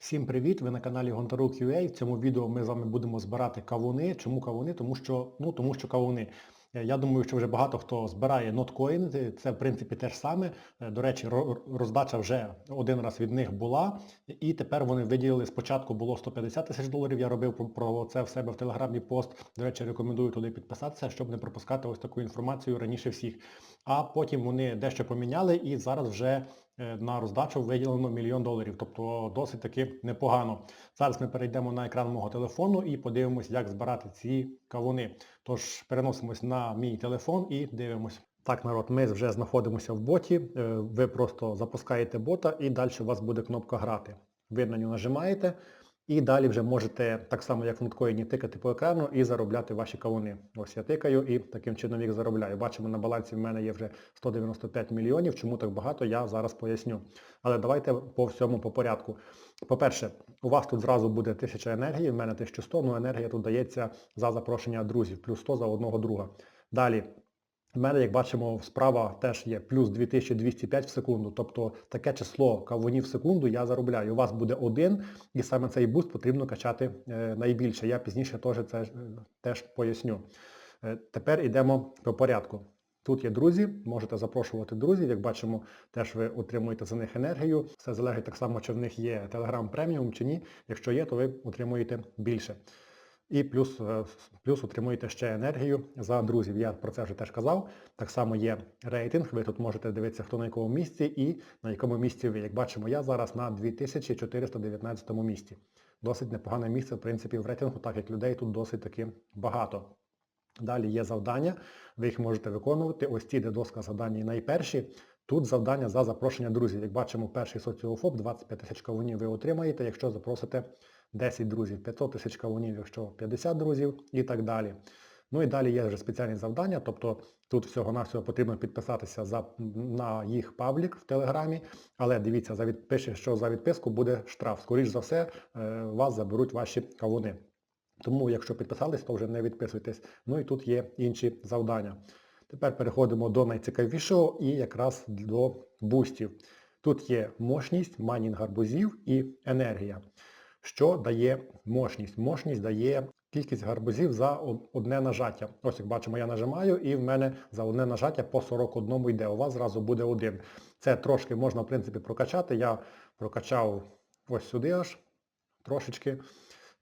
Всім привіт! Ви на каналі Гонтарук UA. В цьому відео ми з вами будемо збирати кавуни. Чому кавуни? Тому що, ну, тому що кавуни. Е, Я думаю, що вже багато хто збирає ноткоін. Е, Це в принципі те ж саме. Е, До речі, роздача вже один раз від них була. І тепер вони виділили, спочатку було 150 тисяч доларів. Я робив про- це в себе в телеграмі пост. До речі, рекомендую туди підписатися, щоб не пропускати ось таку інформацію раніше всіх. А потім вони дещо поміняли і зараз вже на роздачу виділено мільйон доларів, тобто досить таки непогано. Зараз ми перейдемо на екран мого телефону і подивимось, як збирати ці кавуни. Тож переносимось на мій телефон і дивимось. Так, народ, ми вже знаходимося в боті. Е, Ви просто запускаєте бота і далі у вас буде кнопка грати. Ви на нього нажимаєте і далі вже можете, так само як в ноткоїні, тикати по екрану і заробляти ваші кавуни. Ось я тикаю і таким чином їх заробляю. Бачимо, на балансі в мене є вже 195 мільйонів. Чому так багато, я зараз поясню. Але давайте по всьому по порядку. По-перше, у вас тут зразу буде 1000 енергії, в мене 1100, ну енергія тут дається за запрошення друзів, плюс 100 за одного друга. Далі. В мене, як бачимо, справа теж є плюс 2205 в секунду, тобто таке число кавунів в секунду я заробляю. У вас буде один, і саме цей буст потрібно качати е, найбільше. Я пізніше теж це е, теж поясню. Е, тепер йдемо по порядку. Тут є друзі, можете запрошувати друзів, як бачимо, теж ви отримуєте за них енергію. Все залежить так само, чи в них є Telegram преміум чи ні. Якщо є, то ви отримуєте більше. І плюс, е, плюс отримуєте ще енергію за друзів. Я про це вже теж казав. Так само є рейтинг. Ви тут можете дивитися, хто на якому місці і на якому місці ви. Як бачимо, я зараз на 2419 місці. Досить непогане місце, в принципі, в рейтингу, так як людей тут досить таки багато. Далі є завдання, ви їх можете виконувати. Ось ці, де доска завдання найперші. Тут завдання за запрошення друзів. Як бачимо, перший соціофоб 25 тисяч кавунів ви отримаєте, якщо запросите 10 друзів, 500 тисяч кавунів, якщо 50 друзів і так далі. Ну і далі є вже спеціальні завдання, тобто тут всього-навсього потрібно підписатися за, на їх паблік в Телеграмі, але дивіться, за відпише, що за відписку буде штраф. Скоріш за все, е, вас заберуть ваші кавуни. Тому, якщо підписались, то вже не відписуйтесь. Ну і тут є інші завдання. Тепер переходимо до найцікавішого і якраз до бустів. Тут є мощність, майнінг гарбузів і енергія. Що дає мощність? Мощність дає кількість гарбузів за одне нажаття. Ось як бачимо, я нажимаю і в мене за одне нажаття по 41 йде. У вас зразу буде один. Це трошки можна в принципі прокачати. Я прокачав ось сюди аж трошечки.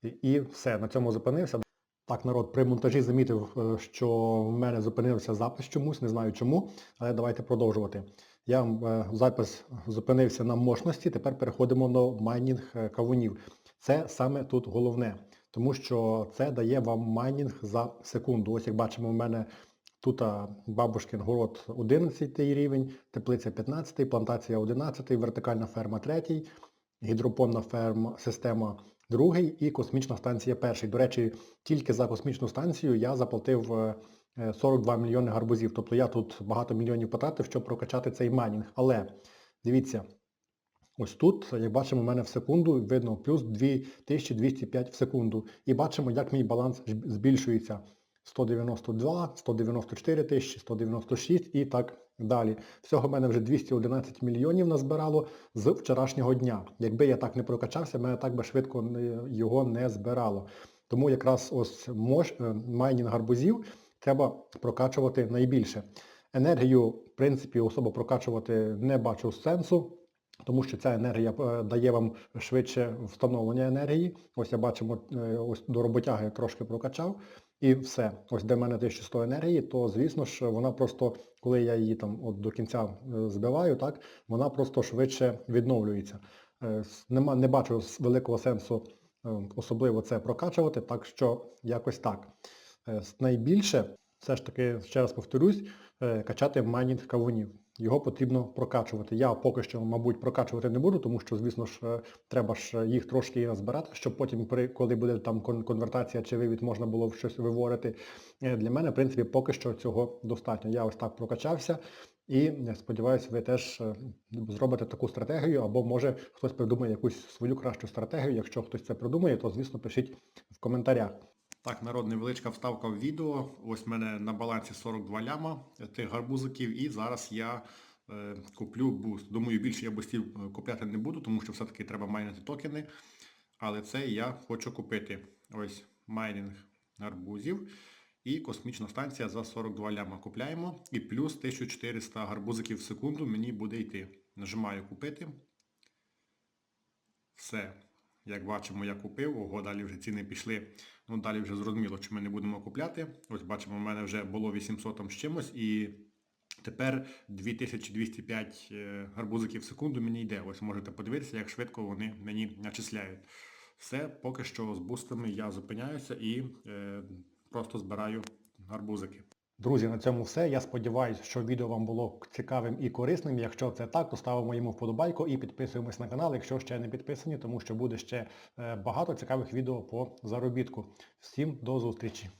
І, все, на цьому зупинився. Так, народ, при монтажі замітив, е, що в мене зупинився запис чомусь, не знаю чому, але давайте продовжувати. Я е, запис зупинився на мощності, тепер переходимо до майнінг е, кавунів. Це саме тут головне, тому що це дає вам майнінг за секунду. Ось як бачимо, в мене тут бабушкин город 11 рівень, теплиця 15, плантація 11, вертикальна ферма 3, гідропонна ферма, система другий і космічна станція перший. До речі, тільки за космічну станцію я заплатив е, е, 42 мільйони гарбузів. Тобто я тут багато мільйонів потратив, щоб прокачати цей майнінг. Але дивіться, ось тут, як бачимо, у мене в секунду видно плюс 2205 в секунду. І бачимо, як мій баланс збільшується. 192, 194 тисячі, 196 і так далі. Всього в мене вже 211 мільйонів назбирало з вчорашнього дня. Якби я так не прокачався, мене так би швидко його не збирало. Тому якраз ось е, майнінг гарбузів треба прокачувати найбільше. Енергію, в принципі, особо прокачувати не бачу сенсу. Тому що ця енергія е, дає вам швидше встановлення енергії. Ось я бачимо, е, ось до роботяги трошки прокачав. І все. Ось де в мене 1100 енергії, то звісно ж вона просто, коли я її там от до кінця е, збиваю, так, вона просто швидше відновлюється. Е, Нема, не бачу великого сенсу е, особливо це прокачувати, так що якось так. Найбільше, все ж таки, ще раз повторюсь, е, качати майнінг кавунів. Його потрібно прокачувати. Я поки що, мабуть, прокачувати не буду, тому що, звісно ж, е, треба ж їх трошки назбирати, щоб потім, коли буде там конвертація чи вивід, можна було щось виворити. Е, Для мене, в принципі, поки що цього достатньо. Я ось так прокачався і сподіваюся, ви теж зробите таку стратегію, або може хтось придумає якусь свою кращу стратегію. Якщо хтось це придумає, то, звісно, пишіть в коментарях. Так, народ, невеличка вставка в відео. Ось в мене на балансі 42 ляма тих гарбузиків, і зараз я е, куплю буст. Думаю, більше я бустів е, купляти не буду, тому що все-таки треба майнити токени. Але це я хочу купити. Ось майнінг гарбузів. І космічна станція за 42 ляма купляємо. І плюс 1400 гарбузиків в секунду мені буде йти. Нажимаю купити. Все. Як бачимо, я купив. Ого, далі вже ціни пішли. Ну, далі вже зрозуміло, чи ми не будемо купляти. Ось бачимо, у мене вже було 800 там з чимось і тепер 2205 е, гарбузиків в секунду мені йде. Ось можете подивитися, як швидко вони мені начисляють. Все, поки що з бустами я зупиняюся і е, просто збираю гарбузики. Друзі, на цьому все. Я сподіваюся, що відео вам було цікавим і корисним. Якщо це так, то ставимо йому вподобайку і підписуємось на канал, якщо ще не підписані, тому що буде ще е, багато цікавих відео по заробітку. Всім до зустрічі!